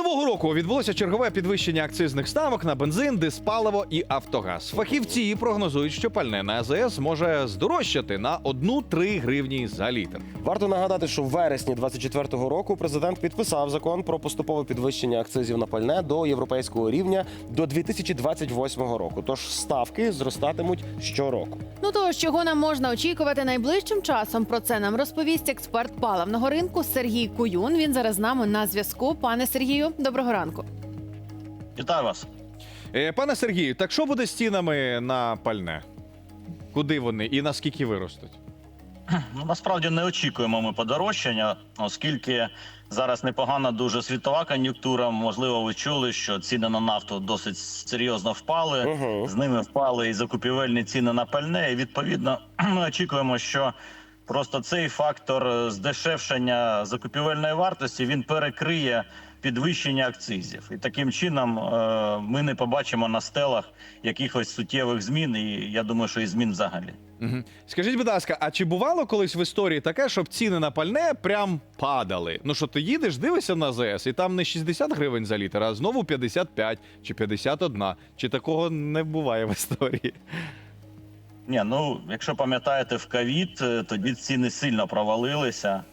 нового року відбулося чергове підвищення акцизних ставок на бензин, диспаливо і автогаз. Фахівці прогнозують, що пальне на АЗС може здорожчати на 1-3 гривні за літр. Варто нагадати, що в вересні 24-го року президент підписав закон про поступове підвищення акцизів на пальне до європейського рівня до 2028 року. Тож ставки зростатимуть щороку. Ну то чого нам можна очікувати найближчим часом? Про це нам розповість експерт паливного ринку Сергій Куюн. Він зараз з нами на зв'язку. Пане Сергію, доброго ранку. Вітаю вас. Е, Пане Сергію, так що буде з цінами на пальне? Куди вони і наскільки виростуть? Ну насправді не очікуємо ми подорожчання, оскільки зараз непогана дуже світова кон'юнктура. Можливо, ви чули, що ціни на нафту досить серйозно впали. Угу. З ними впали і закупівельні ціни на пальне. І відповідно ми очікуємо, що просто цей фактор здешевшення закупівельної вартості він перекриє підвищення акцизів. І таким чином е, ми не побачимо на стелах якихось суттєвих змін. І я думаю, що і змін взагалі. Угу. Скажіть, будь ласка, а чи бувало колись в історії таке, щоб ціни на пальне прям падали? Ну що ти їдеш, дивишся на АЗС, і там не 60 гривень за літр, а знову 55 чи 51. Чи такого не буває в історії? Ні, ну якщо пам'ятаєте, в ковід е, тоді ціни сильно провалилися.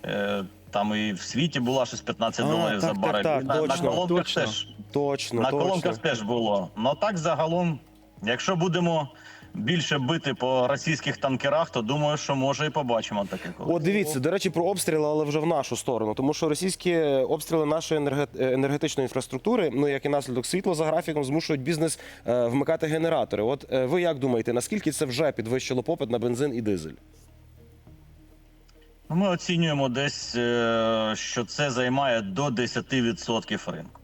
Там і в світі була щось 15 А, доларів так, за барель. так, так, І на, на колонках точно. теж Точно, на точно. колонках теж було. Ну так загалом, якщо будемо більше бити по російських танкерах, то думаю, що може і побачимо таке колись. От дивіться, до речі, про обстріли, але вже в нашу сторону, тому що російські обстріли нашої енерге- енергетичної інфраструктури, ну як і наслідок світло за графіком, змушують бізнес е, вмикати генератори. От е, ви як думаєте, наскільки це вже підвищило попит на бензин і дизель? Ну, Ми оцінюємо десь, е, що це займає до 10% ринку.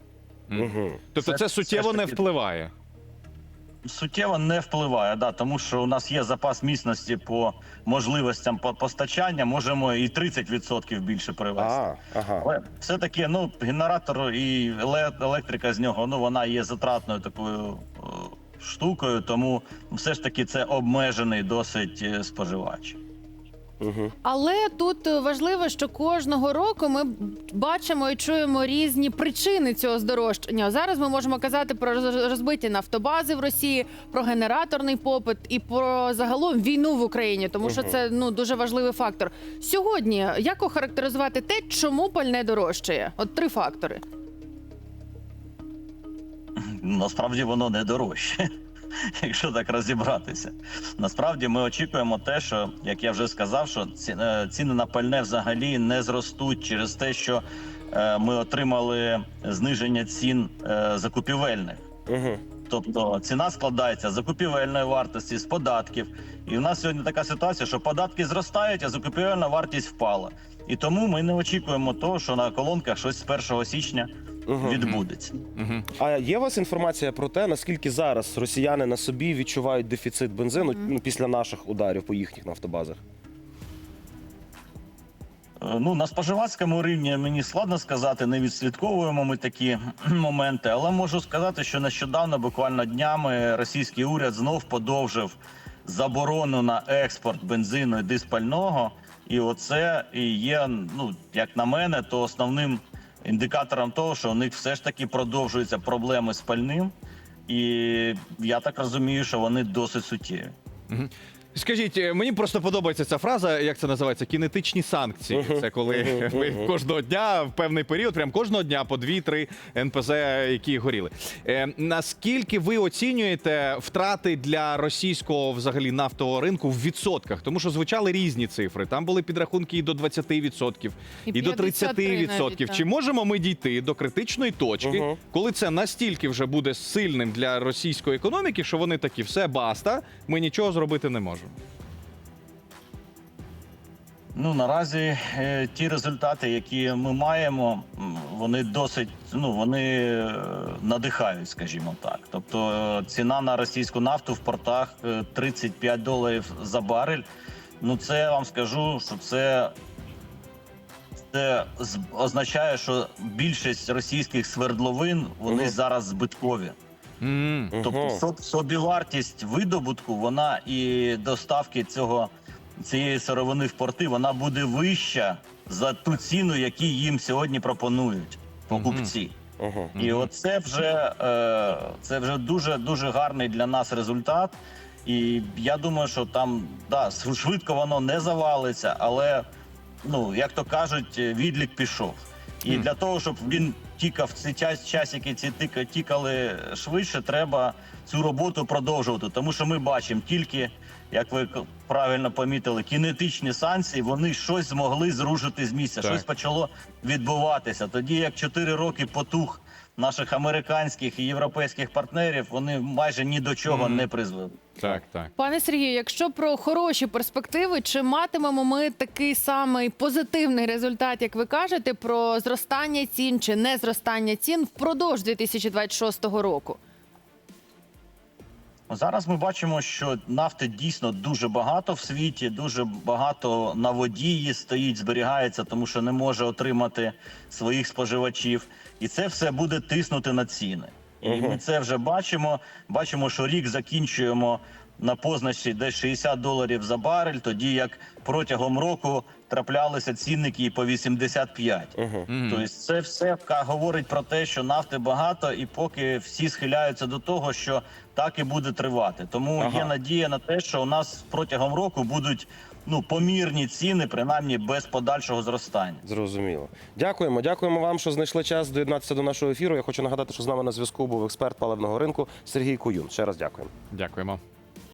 Угу. Тобто Це- це суттєво ж не впливає. Суттєво не впливає, да, тому що у нас є запас міцності по можливостям по- постачання, можемо і 30% більше привезти. А, ага. Але все таки, ну, генератор і електрика з нього, ну вона є затратною такою е, штукою, тому все ж таки це обмежений досить е, споживач. Угу. Але тут е, важливо, що кожного року ми бачимо і чуємо різні причини цього здорожчання. Зараз ми можемо казати про роз- розбиті нафтобази в Росії, про генераторний попит і про загалом війну в Україні, тому що це ну дуже важливий фактор. Сьогодні як охарактеризувати те, чому пальне дорожчає? От три фактори. Насправді воно не дорожче, якщо так розібратися. Насправді ми очікуємо те, що як я вже сказав, що е, ціни на пальне взагалі не зростуть через те, що е, ми отримали зниження цін е, закупівельних. Угу. Тобто ціна складається з закупівельної вартості, з податків. І в нас сьогодні така ситуація, що податки зростають, а закупівельна вартість впала. І тому ми не очікуємо того, що на колонках щось з 1 січня Угу. відбудеться. Угу. А є у вас інформація про те, наскільки зараз росіяни на собі відчувають дефіцит бензину ну, після наших ударів по їхніх нафтобазах? Е, Ну на споживацькому рівні мені складно сказати, не відслідковуємо ми такі моменти, але можу сказати, що нещодавно, буквально днями, російський уряд знов подовжив заборону на експорт бензину і диспального. І оце і є, ну як на мене, то основним індикатором того, що у них все ж таки продовжуються проблеми з пальним. І я так розумію, що вони досить суттєві. Скажіть, е, мені просто подобається ця фраза, як це називається? Кінетичні санкції. Це коли ви кожного дня в певний період, прям кожного дня по 2-3 НПЗ, які горіли. Е, наскільки ви оцінюєте втрати для російського взагалі нафтового ринку в відсотках? Тому що звучали різні цифри. Там були підрахунки і до 20%, і, І до 53 30%. навіть, Чи можемо ми дійти до критичної точки, Мгм. коли це настільки вже буде сильним для російської економіки, що вони такі, все баста, ми нічого зробити не можемо. Ну наразі е, ті результати, які ми маємо, вони досить ну вони е, надихають, скажімо так. Тобто е, ціна на російську нафту в портах е, 35 доларів за барель. Ну це я вам скажу, що це. Це означає, що більшість російських свердловин вони зараз збиткові. М. Тобто собівартість видобутку, вона і доставки цього цієї сировини в порти, вона буде вища за ту ціну, яку їм сьогодні пропонують покупці. Ага. І оце вже е, це вже дуже дуже гарний для нас результат. І я думаю, що там да, швидко воно не завалиться, але ну як то кажуть, відлік пішов. І для того, щоб він тікав ці час, часики, ці тика- тікали швидше, треба цю роботу продовжувати. Тому що ми бачимо тільки, як ви правильно помітили, кінетичні санкції, вони щось змогли зрушити з місця, Так. щось почало відбуватися. Тоді як 4 роки потух наших американських і європейських партнерів, вони майже ні до чого не призвели. Так, так. Пане Сергію, якщо про хороші перспективи, чи матимемо ми такий самий позитивний результат, як ви кажете, про зростання цін чи не зростання цін впродовж 2026 року? Зараз ми бачимо, що нафти дійсно дуже багато в світі, дуже багато на воді її стоїть, зберігається, тому що не може отримати своїх споживачів, і це все буде тиснути на ціни. І ми це вже бачимо. Бачимо, що рік закінчуємо на позначці десь 60 доларів за барель, тоді як протягом року траплялися цінники і по 85. Тобто це все говорить про те, що нафти багато, і поки всі схиляються до того, що так і буде тривати. Тому Ага. є надія на те, що у нас протягом року будуть ну помірні ціни, принаймні без подальшого зростання. Зрозуміло. Дякуємо. Дякуємо вам, що знайшли час доєднатися до нашого ефіру. Я хочу нагадати, що з нами на зв'язку був експерт паливного ринку Сергій Куюн. Ще раз дякуємо. Дякуємо.